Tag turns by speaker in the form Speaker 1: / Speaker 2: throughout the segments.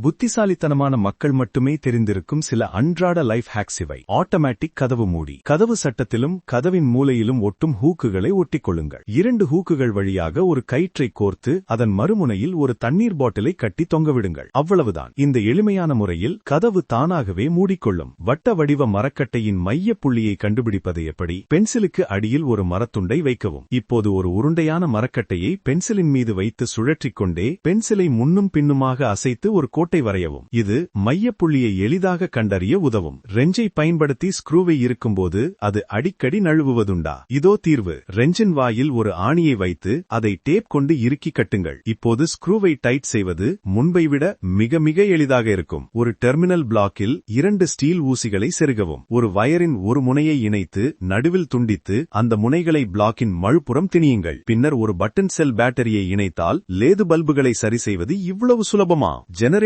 Speaker 1: புத்திசாலித்தனமான மக்கள் மட்டுமே தெரிந்திருக்கும் சில அன்றாட லைஃப் ஹேக்ஸ் இவை. ஆட்டோமேட்டிக் கதவு மூடி. கதவு சட்டத்திலும் கதவின் மூலையிலும் ஒட்டும் ஹூக்குகளை ஒட்டிக்கொள்ளுங்கள். இரண்டு ஹூக்குகள் வழியாக ஒரு கயிற்றை கோர்த்து அதன் மறுமுனையில் ஒரு தண்ணீர் பாட்டிலை கட்டி தொங்கவிடுங்கள். அவ்வளவுதான். இந்த எளிமையான முறையில் கதவு தானாகவே மூடிக்கொள்ளும். வட்ட வடிவ மரக்கட்டையின் மைய புள்ளியை கண்டுபிடிப்பது எப்படி? பென்சிலுக்கு அடியில் ஒரு மரத்துண்டை வைக்கவும். இப்போது ஒரு உருண்டையான மரக்கட்டையை பென்சிலின் மீது வைத்து சுழற்றிக்கொண்டே பென்சிலை முன்னும் பின்னுமாக அசைத்து ஒரு கோட்டை வரையவும். இது மையப்புள்ளியை எளிதாக கண்டறிய உதவும். ரெஞ்சை பயன்படுத்தி ஸ்க்ரூவை இருக்கும்போது அது அடிக்கடி நழுவுவதுண்டா? இதோ தீர்வு. ரெஞ்சின் வாயில் ஒரு ஆணியை வைத்து அதை டேப் கொண்டு இறுக்கி கட்டுங்கள். இப்போது ஸ்க்ரூவை டைட் செய்வது முன்பை விட மிக மிக எளிதாக இருக்கும். ஒரு டெர்மினல் பிளாக்கில் இரண்டு ஸ்டீல் ஊசிகளை செருகவும். ஒரு வயரின் ஒரு முனையை இணைத்து நடுவில் துண்டித்து அந்த முனைகளை பிளாக்கின் மழுப்புறம் திணியுங்கள். பின்னர் ஒரு பட்டன் செல் பேட்டரியை இணைத்தால் லேது பல்புகளை சரி செய்வது இவ்வளவு சுலபமா?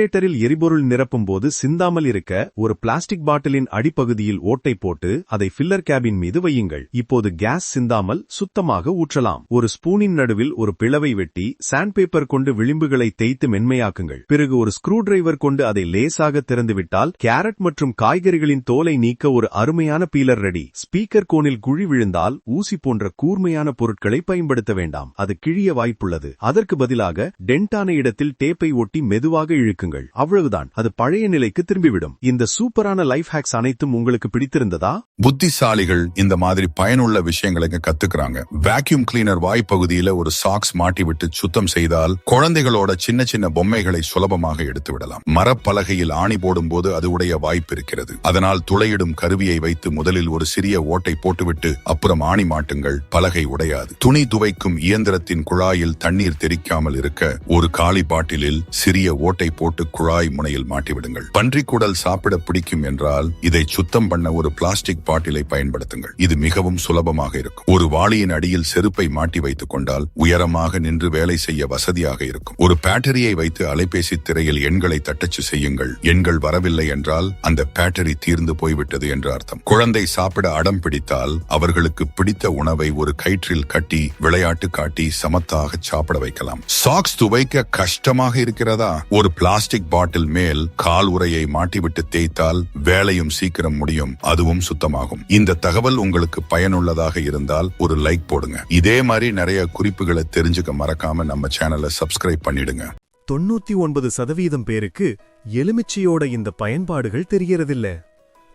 Speaker 1: ஜெனரேட்டரில் எரிபொருள் நிரப்பும் போது சிந்தாமல் இருக்க ஒரு பிளாஸ்டிக் பாட்டிலின் அடிப்பகுதியில் ஓட்டை போட்டு அதை ஃபில்லர் கேபின் மீது வையுங்கள். இப்போது கேஸ் சிந்தாமல் சுத்தமாக ஊற்றலாம். ஒரு ஸ்பூனின் நடுவில் ஒரு பிளவை வெட்டி சாண்ட்பேப்பர் கொண்டு விளிம்புகளை தேய்த்து மென்மையாக்குங்கள். பிறகு ஒரு ஸ்க்ரூ டிரைவர் கொண்டு அதை லேசாக திறந்துவிட்டால் கேரட் மற்றும் காய்கறிகளின் தோலை நீக்க ஒரு அருமையான பீலர் ரெடி ஸ்பீக்கர் கோனில் குழி விழுந்தால் ஊசி போன்ற கூர்மையான பொருட்களை பயன்படுத்த வேண்டாம். அது கிழிய வாய்ப்புள்ளது. அதற்கு பதிலாக டென்டான இடத்தில் டேப்பை ஒட்டி மெதுவாக இழுக்குங்கள். அவ்வளவுதான். அது பழைய நிலைக்கு திரும்பிவிடும். இந்த சூப்பரான லைஃப் ஹேக்ஸ் அனைத்தும் உங்களுக்கு பிடித்திருந்ததா?
Speaker 2: புத்திசாலிகள் இந்த மாதிரி பயனுள்ள விஷயங்களை கத்துக்கிறாங்க. வேக்யூம் கிளீனர் வாய்ப்பகுதியில ஒரு சாக்ஸ் மாட்டி விட்டு சுத்தம் செய்தால் குழந்தைகளோட சின்ன சின்ன பொம்மைகளை சுலபமாக எடுத்து விடலாம் மரப்பலகையில் ஆணி போடும்போது அது உடைய வாய்ப்பு இருக்கிறது. அதனால் துளையிடும் கருவியை வைத்து முதலில் ஒரு சிறிய ஓட்டை போட்டுவிட்டு அப்புறம் ஆணி மாட்டுங்கள். பலகை உடையாது. துணி துவைக்கும் இயந்திரத்தின் குழாயில் தண்ணீர் தெறிக்காமல் இருக்க ஒரு காலி பாட்டிலில் சிறிய ஓட்டை போட்டு குழாய் முனையில் மாட்டிவிடுங்கள். பன்றிக்குடல் சாப்பிட பிடிக்கும் என்றால் இதை சுத்தம் பண்ண ஒரு பிளாஸ்டிக் பாட்டிலை பயன்படுத்துங்கள். இது மிகவும் சுலபமாக இருக்கும். ஒரு வாளியின் அடியில் செருப்பை மாட்டி வைத்துக் கொண்டால் உயரமாக நின்று வேலை செய்ய வசதியாக இருக்கும். ஒரு பேட்டரியை வைத்து அலைபேசி திரையில் எண்களை தட்டச்சு செய்யுங்கள். எண்கள் வரவில்லை என்றால் அந்த பேட்டரி தீர்ந்து போய்விட்டது என்று அர்த்தம். குழந்தை சாப்பிட அடம் பிடித்தால் அவர்களுக்கு பிடித்த உணவை ஒரு கயிற்றில் கட்டி விளையாட்டு காட்டி சமத்தாக சாப்பிட வைக்கலாம். சாக்ஸ் துவைக்க கஷ்டமாக இருக்கிறதா? ஒரு பிளாஸ்டிக் பாட்டில் மேல் கால் உரையை மாட்டிவிட்டு தேய்த்தால் வேலையும் சீக்கிரம் முடியும் அதுவும் சுத்தமாகும். இந்த தகவல் உங்களுக்கு பயனுள்ளதாக இருந்தால் ஒரு லைக் போடுங்க. இதே மாதிரி நிறைய குறிப்புகளை தெரிஞ்சுக்க மறக்காம நம்ம சேனலை சப்ஸ்கிரைப் பண்ணிடுங்க.
Speaker 3: தொண்ணூத்தி ஒன்பது சதவீதம் பேருக்கு எலுமிச்சையோட இந்த பயன்பாடுகள் தெரியறதில்ல.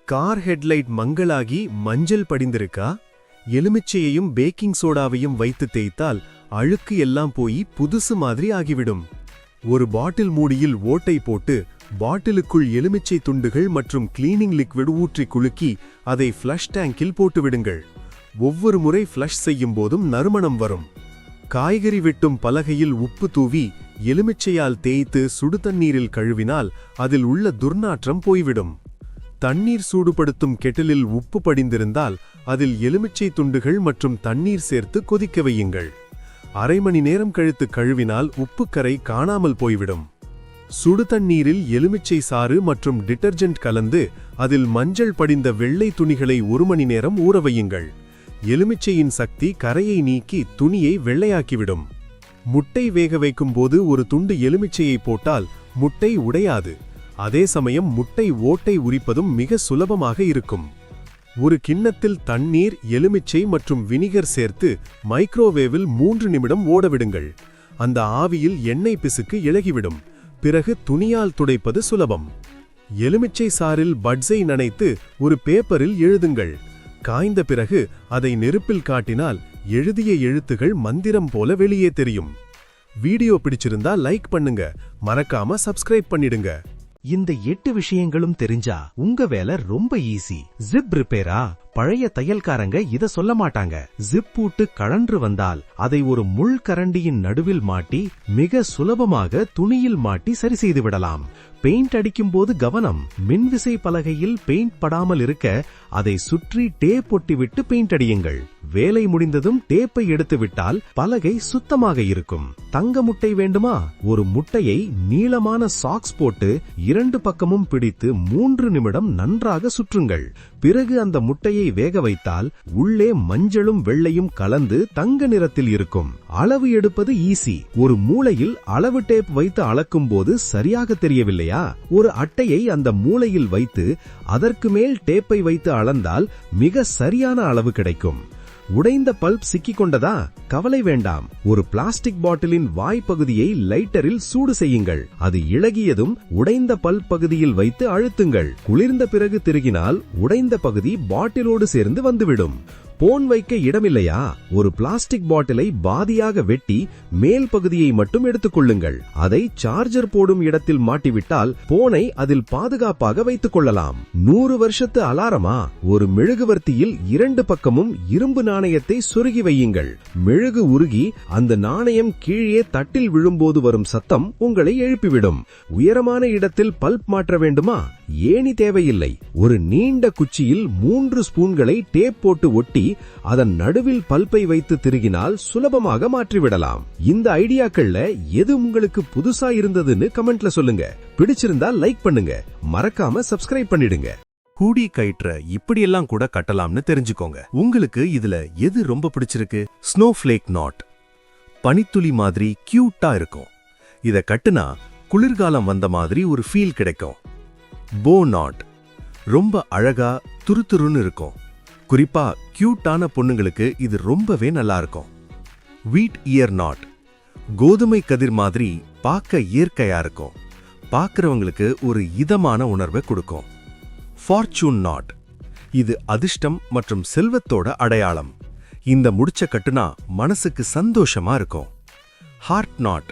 Speaker 3: கார் ஹெட்லைட் மங்களாகி மஞ்சள் படிந்திருக்கா? எலுமிச்சையையும் பேக்கிங் சோடாவையும் வைத்து தேய்த்தால் அழுக்கு எல்லாம் போய் புதுசு மாதிரி ஆகிவிடும். ஒரு பாட்டில் மூடியில் ஓட்டை போட்டு பாட்டிலுக்குள் எலுமிச்சை துண்டுகள் மற்றும் கிளீனிங் லிக்விட் ஊற்றி குலுக்கி அதை ஃப்ளஷ் டேங்கில் போட்டுவிடுங்கள். ஒவ்வொரு முறை ஃப்ளஷ் செய்யும் போதும் நறுமணம் வரும். காய்கறி வெட்டும் பலகையில் உப்பு தூவி எலுமிச்சையால் தேய்த்து சுடு தண்ணீரில் கழுவினால் அதில் உள்ள துர்நாற்றம் போய்விடும். தண்ணீர் சூடுபடுத்தும் கெட்டிலில் உப்பு படிந்திருந்தால் அதில் எலுமிச்சை துண்டுகள் மற்றும் தண்ணீர் சேர்த்து கொதிக்க வையுங்கள். அரை மணி நேரம் கழித்து கழுவினால் உப்புக்கரை காணாமல் போய்விடும். சுடு தண்ணீரில் எலுமிச்சை சாறு மற்றும் டிட்டர்ஜென்ட் கலந்து அதில் மஞ்சள் படிந்த வெள்ளை துணிகளை ஒரு மணி நேரம் ஊற வையுங்கள். எலுமிச்சையின் சக்தி கரையை நீக்கி துணியை வெள்ளையாக்கிவிடும். முட்டை வேக வைக்கும் போது ஒரு துண்டு எலுமிச்சையை போட்டால் முட்டை உடையாது. அதே சமயம் முட்டை ஓட்டை உரிப்பதும் மிக சுலபமாக இருக்கும். ஒரு கிண்ணத்தில் தண்ணீர் எலுமிச்சை மற்றும் வினிகர் சேர்த்து மைக்ரோவேவில் மூன்று நிமிடம் ஓடவிடுங்கள். அந்த ஆவியில் எண்ணெய் பிசுக்கு இழகிவிடும். பிறகு துணியால் துடைப்பது சுலபம். எலுமிச்சை சாறில் பட்ஸை நனைத்து ஒரு பேப்பரில் எழுதுங்கள். காய்ந்த பிறகு அதை நெருப்பில் காட்டினால் எழுதிய எழுத்துகள் மந்திரம் போல வெளியே தெரியும். வீடியோ பிடிச்சிருந்தா லைக் பண்ணுங்க. மறக்காம சப்ஸ்கிரைப் பண்ணிடுங்க.
Speaker 4: இந்த எட்டு விஷயங்களும் தெரிஞ்சா உங்க வேலை ரொம்ப ஈஸி ஜிப் ரிப்பேரா பழைய தையல்காரங்க இத சொல்ல மாட்டாங்க. ஜிப் பூட்டு கழன்று வந்தால் அதை ஒரு முள் கரண்டியின் நடுவில் மாட்டி மிக சுலபமாக துணியில் மாட்டி சரி செய்து விடலாம். பெயிண்ட் அடிக்கும் போது கவனம் மின்விசை பலகையில் பெயிண்ட் படாமல் இருக்க அதை சுற்றி டேப் ஒட்டிவிட்டு பெயிண்ட் அடியுங்கள். வேலை முடிந்ததும் டேப்பை எடுத்து விட்டால் பலகை சுத்தமாக இருக்கும். தங்க முட்டை வேண்டுமா? ஒரு முட்டையை நீளமான சாக்ஸ் போட்டு இரண்டு பக்கமும் பிடித்து மூன்று நிமிடம் நன்றாக சுற்றுங்கள். பிறகு அந்த முட்டையை
Speaker 1: வேக வைத்தால் உள்ளே மஞ்சளும் வெள்ளையும் கலந்து தங்க நிறத்தில் இருக்கும். அளவு எடுப்பது ஈஸி. ஒரு மூலையில் அளவு டேப் வைத்து அளக்கும் போது சரியாக தெரியவில்லையா? ஒரு அட்டையை அந்த மூலையில் வைத்து அதற்கு மேல் டேப்பை வைத்து அளந்தால் மிக சரியான அளவு கிடைக்கும். உடைந்த பல்ப் சிக்கிக்கொண்டதா? கவலை வேண்டாம். ஒரு பிளாஸ்டிக் பாட்டிலின் வாய் பகுதியை லைட்டரில் சூடு செய்யுங்கள். அது இழகியதும் உடைந்த பல்ப் பகுதியில் வைத்து அழுத்துங்கள். குளிர்ந்த பிறகு திருகினால் உடைந்த பகுதி பாட்டிலோடு சேர்ந்து வந்துவிடும். போன் வைக்க இடமில்லையா? ஒரு பிளாஸ்டிக் பாட்டிலை பாதியாக வெட்டி மேல் பகுதியை மட்டும் எடுத்துக் கொள்ளுங்கள். அதை சார்ஜர் போடும் இடத்தில் மாட்டிவிட்டால் போனை அதில் பாதுகாப்பாக வைத்துக் கொள்ளலாம். நூறு வருஷத்து அலாரமா? ஒரு மெழுகுவர்த்தியில் இரண்டு பக்கமும் இரும்பு நாணயத்தை சொருகி வையுங்கள். மெழுகு உருகி அந்த நாணயம் கீழே தட்டில் விழும்போது வரும் சத்தம் உங்களை எழுப்பிவிடும். உயரமான இடத்தில் பல்ப் மாற்ற வேண்டுமா? ஏணி தேவையில்லை. ஒரு நீண்ட குச்சியில் மூன்று ஸ்பூன்களை டேப் போட்டு ஒட்டி அதன் நடுவில் பல்பை வைத்து திருகினால் சுலபமாக மாற்றிவிடலாம். இந்த ஐடியாக்கள்ல எது உங்களுக்கு புதுசா இருந்ததுன்னு கமெண்ட்ல சொல்லுங்க. பிடிச்சிருந்தா லைக் பண்ணுங்க. மறக்காம சப்ஸ்கிரைப் பண்ணிடுங்க.
Speaker 3: ஹூடி கயிற்ற இப்படியெல்லாம் கூட கட்டலாம்னு தெரிஞ்சுக்கோங்க. உங்களுக்கு இதுல எது ரொம்ப பிடிச்சிருக்கு? ஸ்னோ ஸ்னோஃப்ளேக் நாட் பனித்துளி மாதிரி கியூட்டா இருக்கும். இத கட்டுனா குளிர்காலம் வந்த மாதிரி ஒரு ஃபீல் கிடைக்கும். போ நாட் ரொம்ப அழகா துருதுருன்னு இருக்கும். குறிப்பா கியூட்டான பொண்ணுங்களுக்கு இது ரொம்பவே நல்லா இருக்கும் வீட் இயர் நாட் கோதுமை கதிர் மாதிரி பார்க்க இயற்கையா இருக்கும். பார்க்குறவங்களுக்கு ஒரு இதமான உணர்வை கொடுக்கும். ஃபார்ச்சூன் நாட் இது அதிர்ஷ்டம் மற்றும் செல்வத்தோட அடையாளம். இந்த முடிச்ச கட்டுனா மனசுக்கு சந்தோஷமா இருக்கும். ஹார்ட் நாட்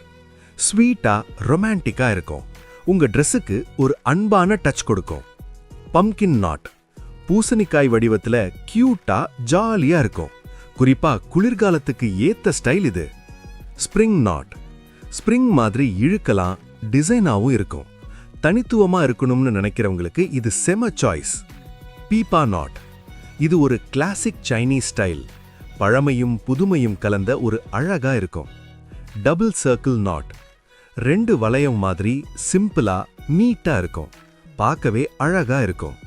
Speaker 3: ஸ்வீட்டா ரொமான்டிக்கா இருக்கும். உங்க ட்ரெஸ்ஸுக்கு ஒரு அன்பான டச் கொடுக்கும். பம்கின் நாட் பூசணிக்காய் வடிவத்துல கியூட்டா ஜாலியா இருக்கும். குறிப்பா குளிர்காலத்துக்கு ஏத்த ஸ்டைல் இது. ஸ்ப்ரிங் நாட் ஸ்ப்ரிங் மாதிரி இழுக்கலாம் டிசைனாகவும் இருக்கும். தனித்துவமா இருக்கணும்னு நினைக்கிறவங்களுக்கு இது செம சாய்ஸ் பீப்பா நாட் இது ஒரு கிளாசிக் சைனீஸ் ஸ்டைல் பழமையும் புதுமையும் கலந்த ஒரு அழகா இருக்கும். டபுள் சர்க்கிள் நாட் ரெண்டு வளையம் மாதிரி சிம்பிளா நீட்டா இருக்கும். பார்க்கவே அழகா இருக்கும்.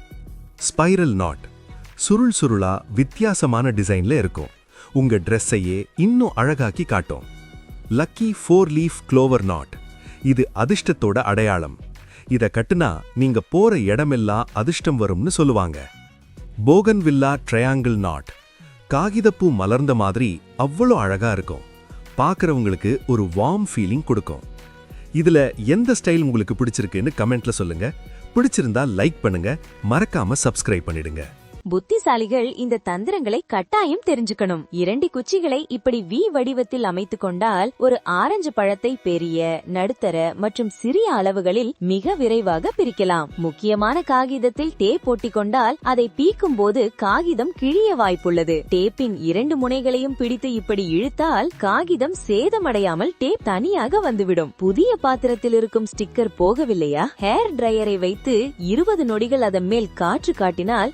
Speaker 3: ஸ்பைரல் நாட் சுருள் சுருளா வித்தியாசமான டிசைன்ல இருக்கும். உங்க ட்ரெஸ்ஸையே இன்னும் அழகாக்கி காட்டும். Lucky four leaf clover knot இது அதிர்ஷ்டத்தோட அடையாளம். இதை கட்டுனா நீங்க போற இடமெல்லாம் அதிர்ஷ்டம் வரும்னு சொல்லுவாங்க. போகன்வில்லா ட்ரையாங்கிள் நாட் காகிதப்பூ மலர்ந்த மாதிரி அவ்வளோ அழகா இருக்கும். பார்க்குறவங்களுக்கு ஒரு வார்ம் ஃபீலிங் கொடுக்கும். இதுல எந்த ஸ்டைல் உங்களுக்கு பிடிச்சிருக்குன்னு கமெண்ட்ல சொல்லுங்க. பிடிச்சிருந்தா லைக் பண்ணுங்க. மறக்காம சப்ஸ்கிரைப் பண்ணிடுங்க.
Speaker 5: புத்திசாலிகள் இந்த தந்திரங்களை கட்டாயம் தெரிஞ்சுக்கணும். இரண்டு குச்சிகளை இப்படி வி வடிவத்தில் அமைத்துக் கொண்டால் ஒரு ஆரஞ்சு பழத்தை பெரிய நடுத்தர மற்றும் சிறிய அளவுகளில் மிக விரைவாக பிரிக்கலாம். முக்கியமான காகிதத்தில் டேப் கொண்டால் அதை பீக்கும் போது காகிதம் கிழிய வாய்ப்புள்ளது. டேப்பின் இரண்டு முனைகளையும் பிடித்து இப்படி இழுத்தால் காகிதம் சேதமடையாமல் டேப் தனியாக வந்துவிடும். புதிய பாத்திரத்தில் இருக்கும் ஸ்டிக்கர் போகவில்லையா? ஹேர் டிரையரை வைத்து இருபது நொடிகள் அதன் மேல் காற்று காட்டினால்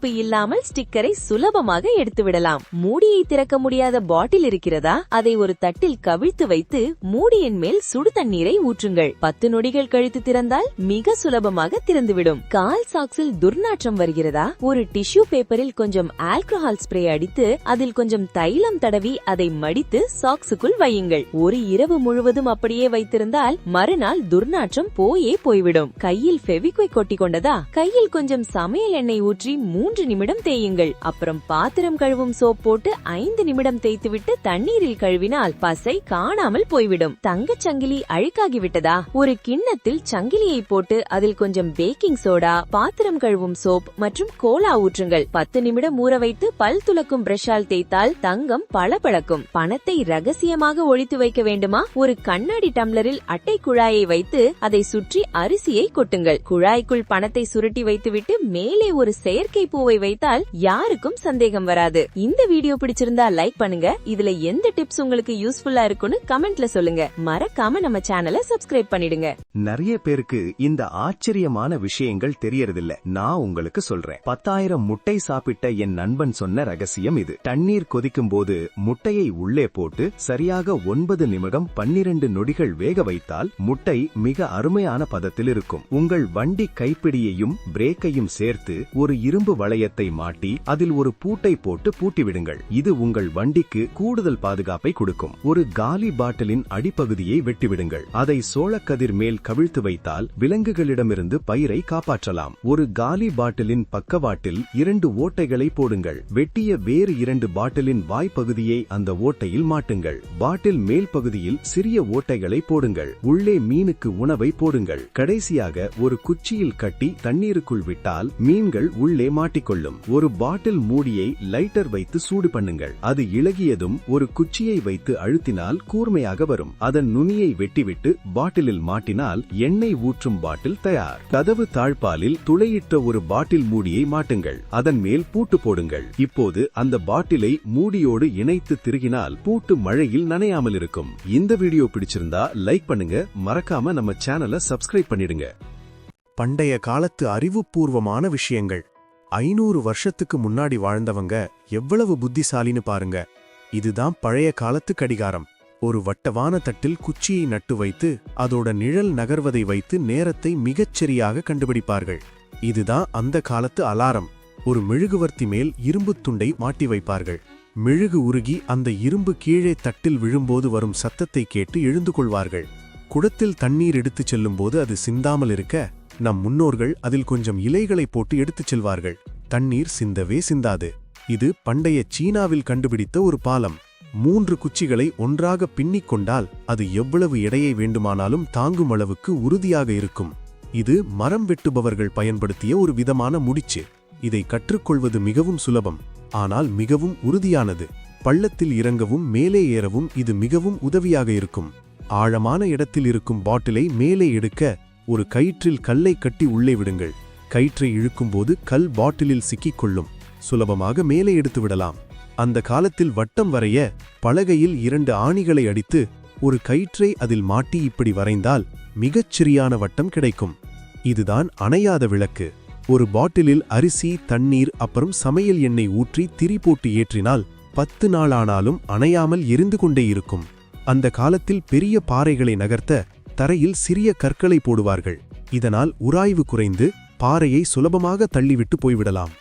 Speaker 5: பிசுபிசுப்பு இல்லாமல் ஸ்டிக்கரை சுலபமாக எடுத்து விடலாம் மூடியை திறக்க முடியாத பாட்டில் இருக்கிறதா? அதை ஒரு தட்டில் கவிழ்த்து வைத்து மூடியின் மேல் சுடு தண்ணீரை ஊற்றுங்கள். பத்து நொடிகள் கழித்து திறந்தால் மிக சுலபமாக திறந்துவிடும். கால் சாக்ஸில் துர்நாற்றம் வருகிறதா? ஒரு டிஷ்யூ பேப்பரில் கொஞ்சம் ஆல்கஹால் ஸ்ப்ரே அடித்து அதில் கொஞ்சம் தைலம் தடவி அதை மடித்து சாக்ஸுக்குள் வையுங்கள். ஒரு இரவு முழுவதும் அப்படியே வைத்திருந்தால் மறுநாள் துர்நாற்றம் போயே போய்விடும். கையில் ஃபெவிக்விக் கொட்டி கொண்டதா? கையில் கொஞ்சம் சமையல் எண்ணெய் ஊற்றி மூன்று நிமிடம் தேயுங்கள். அப்புறம் பாத்திரம் கழுவும் சோப் போட்டு ஐந்து நிமிடம் தேய்த்துவிட்டு தண்ணீரில் கழுவினால் பசை காணாமல் போய்விடும். தங்க சங்கிலி அழுக்காகி விட்டதா? ஒரு கிண்ணத்தில் சங்கிலியை போட்டு அதில் கொஞ்சம் பேக்கிங் சோடா பாத்திரம் கழுவும் சோப் மற்றும் கோலா ஊற்றுங்கள். பத்து நிமிடம் ஊற வைத்து பல் துலக்கும் பிரஷால் தேய்த்தால் தங்கம் பளபளக்கும். பணத்தை ரகசியமாக ஒழித்து வைக்க வேண்டுமா? ஒரு கண்ணாடி டம்ளரில் அட்டை குழாயை வைத்து அதை சுற்றி அரிசியை கொட்டுங்கள். குழாய்க்குள் பணத்தை சுருட்டி வைத்துவிட்டு மேலே ஒரு செயற்கை பூவை வைத்தால் யாருக்கும் சந்தேகம் வராது. இந்த வீடியோ பிடிச்சிருந்தா லைக் பண்ணுங்க. இதுல எந்த டிப்ஸ் உங்களுக்கு யூஸ்ஃபுல்லா இருக்கும்னு கமெண்ட்ல சொல்லுங்க. மறக்காம நம்ம சேனலை சப்ஸ்கிரைப் பண்ணிடுங்க.
Speaker 1: நிறைய பேருக்கு இந்த ஆச்சரியமான விஷயங்கள் தெரியறதில்ல. நான் உங்களுக்கு சொல்றேன். பத்தாயிரம் முட்டை சாப்பிட்ட என் நண்பன் சொன்ன ரகசியம் இது. தண்ணீர் கொதிக்கும் போது முட்டையை உள்ளே போட்டு சரியாக ஒன்பது நிமிடம் பன்னிரண்டு நொடிகள் வேக வைத்தால் முட்டை மிக அருமையான பதத்தில் இருக்கும். உங்கள் வண்டி கைப்பிடியையும் பிரேக்கையும் சேர்த்து ஒரு இரும்பு வளையத்தை மாட்டி அதில் ஒரு பூட்டை போட்டு பூட்டிவிடுங்கள். இது உங்கள் வண்டிக்கு கூடுதல் பாதுகாப்பை கொடுக்கும். ஒரு காலி பாட்டிலின் அடிப்பகுதியை வெட்டிவிடுங்கள். அதை சோளக்கதிர் மேல் கவிழ்த்து வைத்தால் விலங்குகளிடமிருந்து பயிரை காப்பாற்றலாம். ஒரு காலி பாட்டிலின் பக்கவாட்டில் இரண்டு ஓட்டைகளை போடுங்கள். வெட்டிய வேறு இரண்டு பாட்டிலின் வாய்ப்பகுதியை அந்த ஓட்டையில் மாட்டுங்கள். பாட்டில் மேல் பகுதியில் சிறிய ஓட்டைகளை போடுங்கள். உள்ளே மீனுக்கு உணவை போடுங்கள். கடைசியாக ஒரு குச்சியில் கட்டி தண்ணீருக்குள் விட்டால் மீன்கள் உள்ளே மாட்டி மாட்டிக்கொள்ளும் ஒரு பாட்டில் மூடியை லைட்டர் வைத்து சூடு பண்ணுங்கள். அது இழகியதும் ஒரு குச்சியை வைத்து அழுத்தினால் கூர்மையாக வரும். அதன் நுனியை வெட்டிவிட்டு பாட்டிலில் மாட்டினால் எண்ணெய் ஊற்றும் பாட்டில் தயார். கதவு தாழ்பாலில் துளையிட்ட ஒரு பாட்டில் மூடியை மாட்டுங்கள். அதன் மேல் பூட்டு போடுங்கள். இப்போது அந்த பாட்டிலை மூடியோடு இணைத்து திருகினால் பூட்டு மழையில் நனையாமல் இருக்கும். இந்த வீடியோ பிடிச்சிருந்தா லைக் பண்ணுங்க. மறக்காம நம்ம சேனலை சப்ஸ்கிரைப் பண்ணிடுங்க.
Speaker 3: பண்டைய காலத்து அறிவுபூர்வமான விஷயங்கள். ஐநூறு வருஷத்துக்கு முன்னாடி வாழ்ந்தவங்க எவ்வளவு புத்திசாலின்னு பாருங்க. இதுதான் பழைய காலத்து கடிகாரம். ஒரு வட்டவான தட்டில் குச்சியை நட்டு வைத்து அதோட நிழல் நகர்வதை வைத்து நேரத்தை மிகச்சரியாக கண்டுபிடிப்பார்கள். இதுதான் அந்த காலத்து அலாரம். ஒரு மெழுகுவர்த்தி மேல் இரும்புத் துண்டை மாட்டி வைப்பார்கள். மெழுகு உருகி அந்த இரும்பு கீழே தட்டில் விழும்போது வரும் சத்தத்தை கேட்டு எழுந்து கொள்வார்கள். குடத்தில் தண்ணீர் எடுத்துச் செல்லும்போது அது சிந்தாமல் இருக்க நம் முன்னோர்கள் அதில் கொஞ்சம் இலைகளை போட்டு எடுத்துச் செல்வார்கள். தண்ணீர் சிந்தவே சிந்தாது. இது பண்டைய சீனாவில் கண்டுபிடித்த ஒரு பாலம். மூன்று குச்சிகளை ஒன்றாக பின்னிக் கொண்டால் அது எவ்வளவு எடையை வேண்டுமானாலும் தாங்கும் அளவுக்கு உறுதியாக இருக்கும். இது மரம் வெட்டுபவர்கள் பயன்படுத்திய ஒரு விதமான முடிச்சு. இதை கற்றுக்கொள்வது மிகவும் சுலபம். ஆனால் மிகவும் உறுதியானது. பள்ளத்தில் இறங்கவும் மேலே ஏறவும் இது மிகவும் உதவியாக இருக்கும். ஆழமான இடத்தில் இருக்கும் பாட்டிலை மேலே எடுக்க ஒரு கயிற்றில் கல்லை கட்டி உள்ளே விடுங்கள். கயிற்றை இழுக்கும்போது கல் பாட்டிலில் சிக்கிக் கொள்ளும் சுலபமாக மேலே எடுத்து விடலாம். அந்த காலத்தில் வட்டம் வரைய பலகையில் இரண்டு ஆணிகளை அடித்து ஒரு கயிற்றை அதில் மாட்டி இப்படி வரைந்தால் மிகச் சிறியான வட்டம் கிடைக்கும். இதுதான் அணையாத விளக்கு. ஒரு பாட்டிலில் அரிசி தண்ணீர் அப்புறம் சமையல் எண்ணெய் ஊற்றி திரி போட்டு ஏற்றினால் பத்து நாள் ஆனாலும் அணையாமல் எரிந்து கொண்டே இருக்கும். அந்த காலத்தில் பெரிய பாறைகளை நகர்த்த தரையில் சிறிய கற்களை போடுவார்கள். இதனால் உராய்வு குறைந்து பாறையை சுலபமாக தள்ளிவிட்டு போய்விடலாம்.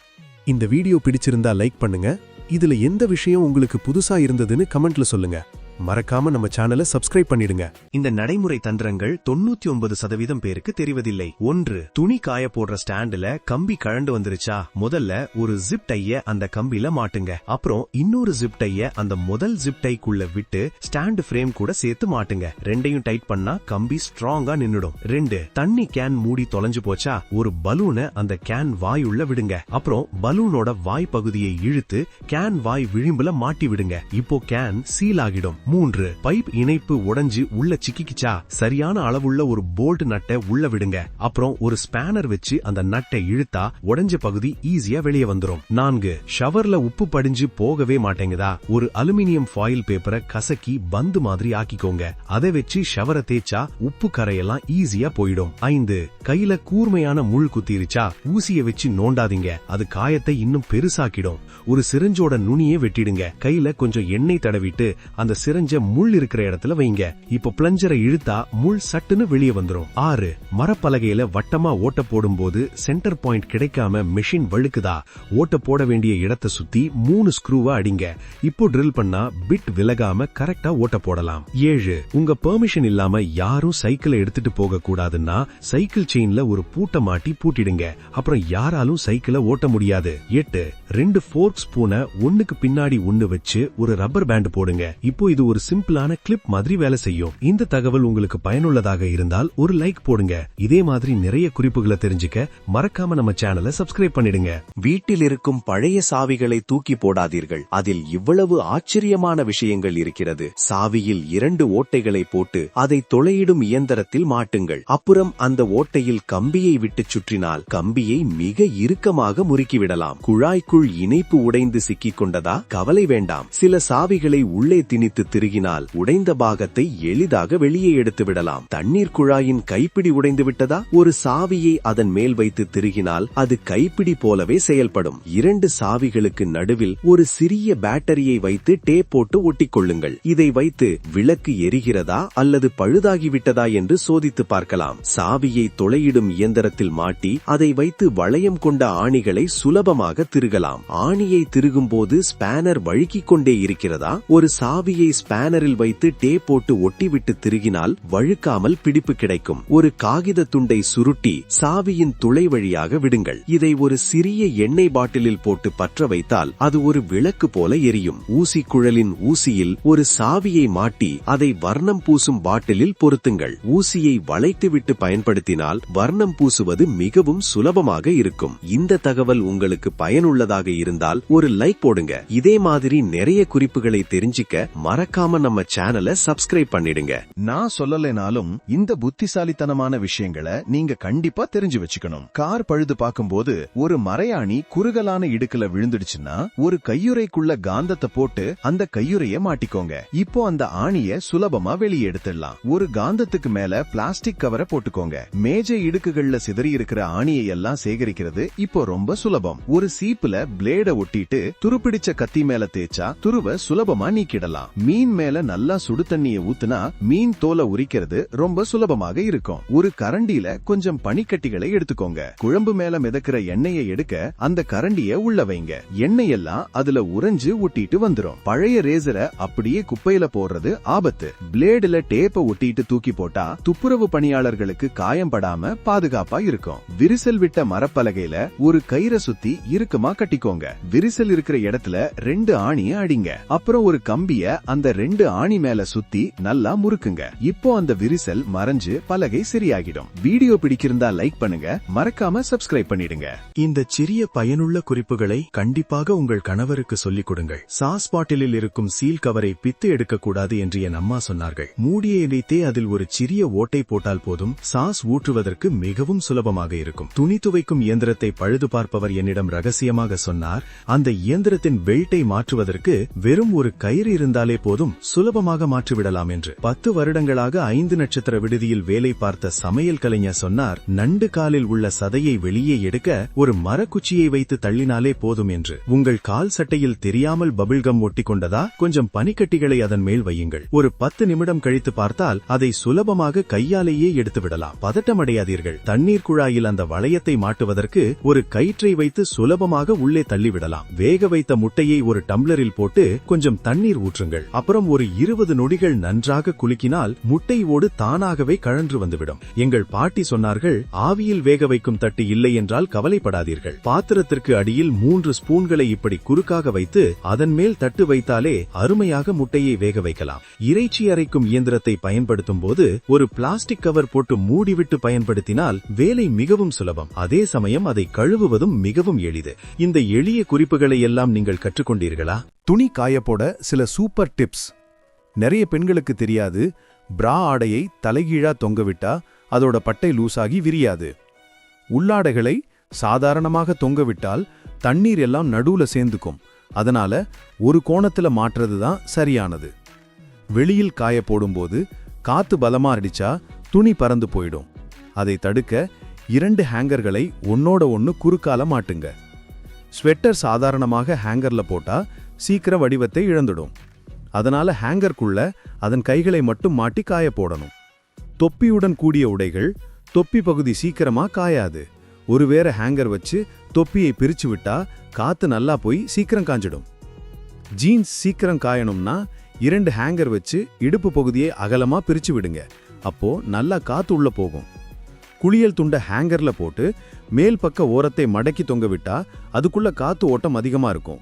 Speaker 3: இந்த வீடியோ பிடிச்சிருந்தா லைக் பண்ணுங்க. இதுல எந்த விஷயம் உங்களுக்கு புதுசா இருந்ததுன்னு கமெண்ட்ல சொல்லுங்க. மறக்காம நம்ம சேனலை சப்ஸ்கிரைப் பண்ணிடுங்க.
Speaker 1: இந்த நடைமுறை தந்திரங்கள் தொண்ணூத்தி ஒன்பது சதவீதம் பேருக்கு தெரிவதில்லை. ஒன்று துணி காய போடுற ஸ்டாண்டுல கம்பி கழண்டு வந்துருச்சா? முதல்ல ஒரு ஜிப் டைய அந்த கம்பில மாட்டுங்க. அப்புறம் இன்னொரு ஜிப் டைய அந்த முதல் ஜிப் டைக்குள்ள விட்டு ஸ்டாண்டு ஃப்ரேம் கூட சேர்த்து மாட்டுங்க. ரெண்டையும் டைட் பண்ணா கம்பி ஸ்ட்ராங்கா நின்னுடும். ரெண்டு தண்ணி கேன் மூடி தொலைஞ்சு போச்சா? ஒரு பலூனை அந்த கேன் வாயுள்ள விடுங்க. அப்புறம் பலூனோட வாய் பகுதியை இழுத்து கேன் வாய் விளிம்புல மாட்டி விடுங்க. இப்போ கேன் சீல் ஆகிடும். மூன்று பைப் இணைப்பு உடைஞ்சு உள்ள சிக்கிக்கிச்சா சரியான அளவுள்ள ஒரு போல்ட் நட்டை உள்ள விடுங்க. அப்புறம் ஒரு ஸ்பேனர் வச்சு அந்த நட்டை இழுத்தா உடைஞ்ச பகுதி ஈஸியா வெளியே வந்துடும் நான்கு ஷவர்ல உப்பு படிஞ்சு போகவே மாட்டேங்குதா? ஒரு அலுமினியம் ஃபாயில் பேப்பரை கசக்கி பந்து மாதிரி ஆக்கிக்கோங்க. அதை வச்சு ஷவரை தேய்ச்சா உப்பு கரையெல்லாம் ஈஸியா போயிடும். ஐந்து கையில கூர்மையான முள் குத்திருச்சா? ஊசிய வச்சு நோண்டாதீங்க. அது காயத்தை இன்னும் பெருசாக்கிடும். ஒரு சிரஞ்சோட நுனியை வெட்டிடுங்க. கையில கொஞ்சம் எண்ணெய் தடவிட்டு அந்த நிறைஞ்ச முள் இருக்கிற இடத்துல வைங்க. இப்போ பிளஞ்சரை இழுத்தா முள் சட்டுன்னு வெளியே வந்துடும் ஆறு மரப்பலகையில வட்டமா ஓட்ட போடும்போது சென்டர் பாயிண்ட் கிடைக்காம மெஷின் வழுக்குதா? ஓட்ட போட வேண்டிய இடத்தை சுத்தி மூணு ஸ்க்ரூவா அடிங்க. இப்போ ட்ரில் பண்ணா பிட் விலகாம கரெக்டா ஓட்ட போடலாம். ஏழு உங்க பெர்மிஷன் இல்லாம யாரும் சைக்கிளை எடுத்துட்டு போக கூடாதுன்னா சைக்கிள் செயின்ல ஒரு பூட்டை மாட்டி பூட்டிடுங்க. அப்புறம் யாராலும் சைக்கிளை ஓட்ட முடியாது. எட்டு ரெண்டு ஃபோர்க் ஸ்பூனை ஒண்ணுக்கு பின்னாடி ஒண்ணு வச்சு ஒரு ரப்பர் பேண்ட் போடுங்க. இப்போ இது ஒரு சிம்பிளான கிளிப் மாதிரி வேலை செய்யும். இந்த தகவல் உங்களுக்கு பயனுள்ளதாக இருந்தால் ஒரு லைக் போடுங்க. இதே மாதிரி நிறைய குறிப்புகளை தெரிஞ்சுக்க மறக்காம நம்ம சேனலை சப்ஸ்கிரைப் பண்ணிடுங்க.
Speaker 6: வீட்டில் இருக்கும் பழைய சாவிகளை தூக்கி போடாதீர்கள். அதில் இவ்வளவு ஆச்சரியமான விஷயங்கள் இருக்கிறது. சாவியில் இரண்டு ஓட்டைகளை போட்டு அதை துளையிடும் இயந்திரத்தில் மாட்டுங்கள். அப்புறம் அந்த ஓட்டையில் கம்பியை விட்டு சுற்றினால் கம்பியை மிக இறுக்கமாக முறுக்கிவிடலாம். குழாய்க்குள் இணைப்பு உடைந்து சிக்கிக் கொண்டதா? கவலை வேண்டாம். சில சாவிகளை உள்ளே திணித்து
Speaker 7: திருகினால் உடைந்த பாகத்தை எளிதாக வெளியே எடுத்து விடலாம் தண்ணீர் குழாயின் கைப்பிடி உடைந்து விட்டதா? ஒரு சாவியை அதன் மேல் வைத்து திருகினால் அது கைப்பிடி போலவே செயல்படும். இரண்டு சாவிகளுக்கு நடுவில் ஒரு சிறிய பேட்டரியை வைத்து டேப் போட்டு ஒட்டிக்கொள்ளுங்கள். இதை வைத்து விளக்கு எரிகிறதா அல்லது பழுதாகிவிட்டதா என்று சோதித்து பார்க்கலாம். சாவியை துளையிடும் இயந்திரத்தில் மாட்டி அதை வைத்து வளையம் கொண்ட ஆணிகளை சுலபமாக திருகலாம். ஆணியை திருகும் போது ஸ்பேனர் வழுக்கிக் கொண்டே இருக்கிறதா? ஒரு சாவியை ஸ்பேனரில் வைத்து டே போட்டு ஒட்டிவிட்டு திருகினால் வழுக்காமல் பிடிப்பு கிடைக்கும். ஒரு காகித துண்டை சுருட்டி சாவியின் துளை வழியாக விடுங்கள். இதை ஒரு சிறிய எண்ணெய் பாட்டிலில் போட்டு பற்ற வைத்தால் அது ஒரு விளக்கு போல எரியும். ஊசி குழலின் ஊசியில் ஒரு சாவியை மாட்டி அதை வர்ணம் பூசும் பாட்டிலில் பொருத்துங்கள். ஊசியை வளைத்துவிட்டு பயன்படுத்தினால் வர்ணம் பூசுவது மிகவும் சுலபமாக இருக்கும். இந்த தகவல் உங்களுக்கு பயனுள்ளதாக இருந்தால் ஒரு லைக் போடுங்க. இதே மாதிரி நிறைய குறிப்புகளை தெரிஞ்சிக்க தெரிஞ்சுக்க மறக்காம நம்ம சேனலை சப்ஸ்கிரைப் பண்ணிடுங்க.
Speaker 8: நான் சொல்லலைனாலும் இந்த புத்திசாலித்தனமான விஷயங்களை நீங்க கண்டிப்பா தெரிஞ்சு வச்சுக்கணும். கார் பழுது பார்க்கும்போது ஒரு மறையாணி குறுகலான இடுக்குல விழுந்துடுச்சுன்னா ஒரு கையுறைக்குள்ள காந்தத்தை போட்டு அந்த கையுறைய மாட்டிக்கோங்க. இப்போ அந்த ஆணிய சுலபமா வெளியே எடுத்துடலாம். ஒரு காந்தத்துக்கு மேல பிளாஸ்டிக் கவரை போட்டுக்கோங்க. மேஜை இடுக்குகள்ல சிதறி இருக்கிற ஆணியை எல்லாம் சேகரிக்கிறது இப்போ ரொம்ப சுலபம். ஒரு சீப்புல பிளேட ஒட்டிட்டு துருப்பிடிச்ச கத்தி மேல தேய்ச்சா துருவ சுலபமா நீக்கிடலாம். மீன் மேல நல்லா சுடு தண்ணிய ஊத்துனா மீன் தோலை உரிக்கிறது ரொம்ப சுலபமாக இருக்கும். ஒரு கரண்டியில கொஞ்சம் பனிக்கட்டிகளை எடுத்துக்கோங்க. குழம்பு மேல மிதக்கிற எண்ணெயை எடுக்க அந்த கரண்டிய உள்ள வைங்க. எண்ணெய் எல்லாம் அதுல உறைஞ்சு ஒட்டிட்டு வந்துரும். பழைய ரேசரை அப்படியே குப்பையில போடுறது ஆபத்து. பிளேடுல டேப்ப ஒட்டிட்டு தூக்கி போட்டா துப்புரவு பணியாளர்களுக்கு காயம் படாம பாதுகாப்பா இருக்கும். விரிசல் விட்ட மரப்பலகையில ஒரு கயிறை சுத்தி இறுக்கமா கட்டிக்கோங்க. விரிசல் இருக்கிற இடத்துல ரெண்டு ஆணிய அடிங்க. அப்புறம் ஒரு கம்பிய அந்த ரெண்டு ஆணி மேல சுத்தி நல்லா முறுக்குங்க. இப்போ அந்த விரிசல் மறைஞ்சு பலகை சரியாகிடும். வீடியோ பிடிச்சிருந்தா லைக் பண்ணுங்க. மறக்காம சப்ஸ்கிரைப் பண்ணிடுங்க.
Speaker 1: இந்த சிறிய பயனுள்ள குறிப்புகளை கண்டிப்பாக உங்கள் கணவருக்கு சொல்லிக் கொடுங்கள். சாஸ் பாட்டிலில் இருக்கும் சீல் கவரை பித்து எடுக்கக்கூடாது என்று என் அம்மா சொன்னார்கள். மூடியை வைத்தே அதில் ஒரு சிறிய ஓட்டை போட்டால் போதும். சாஸ் ஊற்றுவதற்கு மிகவும் சுலபமாக இருக்கும். துணி துவைக்கும் இயந்திரத்தை பழுது பார்ப்பவர் என்னிடம் ரகசியமாக சொன்னார். அந்த இயந்திரத்தின் பெல்ட்டை மாற்றுவதற்கு வெறும் ஒரு கயிறு இருந்தாலே போதும். சுலபமாக மாற்றிவிடலாம் என்று. பத்து வருடங்களாக ஐந்து நட்சத்திர விடுதியில் வேலை பார்த்த சமையல் கலைஞர் சொன்னார் நண்டு காலில் உள்ள சதையை வெளியே எடுக்க ஒரு மரக்குச்சியை வைத்து தள்ளினாலே போதும் என்று. உங்கள் கால் சட்டையில் தெரியாமல் பபிள்கம் ஒட்டிக்கொண்டதா? கொஞ்சம் பனிக்கட்டிகளை அதன் மேல் வையுங்கள். ஒரு பத்து நிமிடம் கழித்து பார்த்தால் அதை சுலபமாக கையாலேயே எடுத்து விடலாம் பதட்டமடையாதீர்கள். தண்ணீர் குழாயில் அந்த வளையத்தை மாட்டுவதற்கு ஒரு கயிற்றை வைத்து சுலபமாக உள்ளே தள்ளிவிடலாம். வேக வைத்த முட்டையை ஒரு டம்ளரில் போட்டு கொஞ்சம் தண்ணீர் ஊற்றுங்கள். அப்புறம் ஒரு இருபது நொடிகள் நன்றாக குலுக்கினால் முட்டை ஓடு தானாகவே கழன்று வந்துவிடும். எங்கள் பாட்டி சொன்னார்கள் ஆவியில் வேக வைக்கும் தட்டு இல்லை என்றால் கவலைப்படாதீர்கள். பாத்திரத்திற்கு அடியில் மூன்று ஸ்பூன்களை இப்படி குறுக்காக வைத்து அதன் மேல் தட்டு வைத்தாலே அருமையாக முட்டையை வேக வைக்கலாம். இறைச்சி அரைக்கும் இயந்திரத்தை பயன்படுத்தும் போது ஒரு பிளாஸ்டிக் கவர் போட்டு மூடிவிட்டு பயன்படுத்தினால் வேலை மிகவும் சுலபம். அதே சமயம் அதை கழுவுவதும் மிகவும் எளிது. இந்த எளிய குறிப்புகளை எல்லாம் நீங்கள் கற்றுக்கொண்டீர்களா?
Speaker 3: துணி காயப்போட சில சூப்பர் டிப்ஸ் நிறைய பெண்களுக்கு தெரியாது. பிரா ஆடையை தலைகீழா தொங்கவிட்டா அதோட பட்டை லூசாகி விரியாது. உள்ளாடைகளை சாதாரணமாக தொங்கவிட்டால் தண்ணீர் எல்லாம் நடுவுல சேர்ந்துக்கும். அதனால ஒரு கோணத்துல மாற்றுறது தான் சரியானது. வெளியில் காய போடும்போது காத்து பலமா அடிச்சா துணி பறந்து போயிடும். அதை தடுக்க இரண்டு ஹேங்கர்களை ஒன்னோட ஒன்னு குறுக்கால மாட்டுங்க. ஸ்வெட்டர் சாதாரணமாக ஹேங்கர்ல போட்டா சீக்கிரம் வடிவத்தை இழந்துடும். அதனால ஹேங்கர்க்குள்ள அதன் கைகளை மட்டும் மாட்டி காய போடணும். தொப்பியுடன் கூடிய உடைகள் தொப்பி பகுதி சீக்கிரமா காயாது. ஒருவேளை ஹேங்கர் வச்சு தொப்பியை பிரிச்சு விட்டா காத்து நல்லா போய் சீக்கிரம் காஞ்சிடும். ஜீன்ஸ் சீக்கிரம் காயணும்னா இரண்டு ஹேங்கர் வச்சு இடுப்பு பகுதியை அகலமா பிரிச்சு விடுங்க. அப்போ நல்லா காத்து உள்ள போகும். குளியல் துண்டை ஹேங்கர்ல போட்டு மேல் பக்க ஓரத்தை மடக்கி தொங்க விட்டா அதுக்குள்ள காத்து ஓட்டம் அதிகமா இருக்கும்.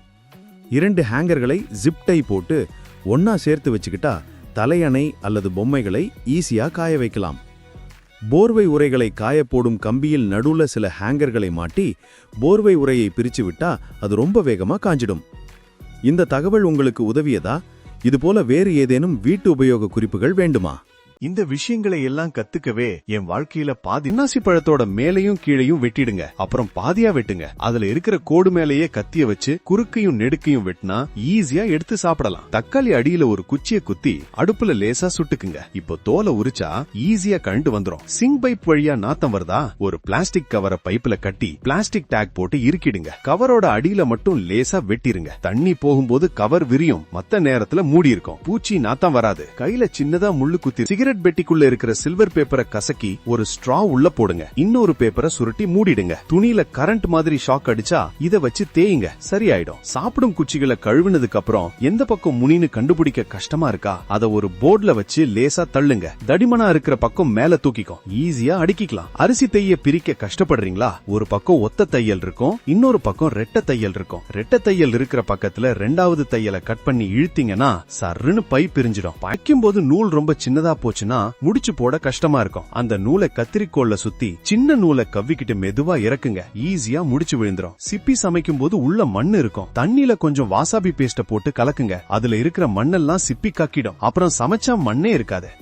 Speaker 3: இரண்டு ஹேங்கர்களை ஜிப் டை போட்டு ஒன்றா சேர்த்து வச்சுக்கிட்டா தலையணை அல்லது பொம்மைகளை ஈஸியாக காய வைக்கலாம். போர்வை உரைகளை காயப்போடும் கம்பியில் நடுவில் சில ஹேங்கர்களை மாட்டி போர்வை உரையை பிரித்து விட்டா அது ரொம்ப வேகமாக காஞ்சிடும். இந்த தகவல் உங்களுக்கு உதவியதா? இதுபோல வேறு ஏதேனும் வீட்டு உபயோக குறிப்புகள் வேண்டுமா?
Speaker 1: இந்த விஷயங்களை எல்லாம் கத்துக்கவே என் வாழ்க்கையில பாதி அன்னாசி பழத்தோட மேலையும் கீழையும் வெட்டிடுங்க. அப்புறம் பாதியா வெட்டுங்க. அதுல இருக்கிற கோடு மேலேயே கத்திய வச்சு குறுக்கையும் நெடுக்கையும் வெட்டினா ஈஸியா எடுத்து சாப்பிடலாம். தக்காளி அடியில ஒரு குச்சியை குத்தி அடுப்புல லேசா சுட்டுக்குங்க. இப்போ தோலை உரிச்சா ஈஸியா கண்டு வந்துரும். சிங் பைப் வழியா நாத்தம் வருதா? ஒரு பிளாஸ்டிக் கவரை பைப்ல கட்டி பிளாஸ்டிக் டேக் போட்டு இறுக்கிடுங்க. கவரோட அடியில மட்டும் லேசா வெட்டிருங்க. தண்ணி போகும்போது கவர் விரியும். மத்த நேரத்துல மூடி இருக்கும் பூச்சி நாத்தம் வராது. கையில சின்னதா முள்ளு குத்தி சிகரெட் பெட்டிக்குள்ள இருக்கிற சில்வர் பேப்பரை கசக்கி ஒரு ஸ்ட்ரா உள்ள போடுங்க. இன்னொரு பேப்பரை சுருட்டி மூடிடுங்க. துணியில கரண்ட் மாதிரி ஷாக் அடிச்சா இத வச்சு தேயுங்க. சரியாயிடும். சாப்பிடும் குச்சிகளை கழுவினதுக்கு அப்புறம் எந்த பக்கம் முனின்னு கண்டுபிடிக்க கஷ்டமா இருக்கா அத ஒரு போர்ட்ல வச்சு லேசா தள்ளுங்க. தடிமனா இருக்கிற பக்கம் மேல தூக்கிக்கும். ஈஸியா அடுக்கிக்கலாம். அரிசி தைய பிரிக்க கஷ்டப்படுறீங்களா? ஒரு பக்கம் ஒத்த தையல் இருக்கும் இன்னொரு பக்கம் ரெட்ட தையல் இருக்கும். ரெட்ட தையல் இருக்கிற பக்கத்துல ரெண்டாவது தையலை கட் பண்ணி இழுத்தீங்கன்னா சர்ன்னு பை பிரிஞ்சிடும். வைக்கும் போது நூல் ரொம்ப சின்னதா போச்சு. போச்சுன்னா முடிச்சு போட கஷ்டமா இருக்கும். அந்த நூலை கத்திரிக்கோல்ல சுத்தி சின்ன நூலை கவ்விக்கிட்டு மெதுவா இறக்குங்க. ஈஸியா முடிச்சு விழுந்துரும். சிப்பி சமைக்கும் போது உள்ள மண் இருக்கும். தண்ணியில கொஞ்சம் வாசாபி பேஸ்ட போட்டு கலக்குங்க. அதுல இருக்கிற மண்ணெல்லாம் சிப்பி கக்கிடும். அப்புறம் சமைச்சா மண்ணே இருக்காது.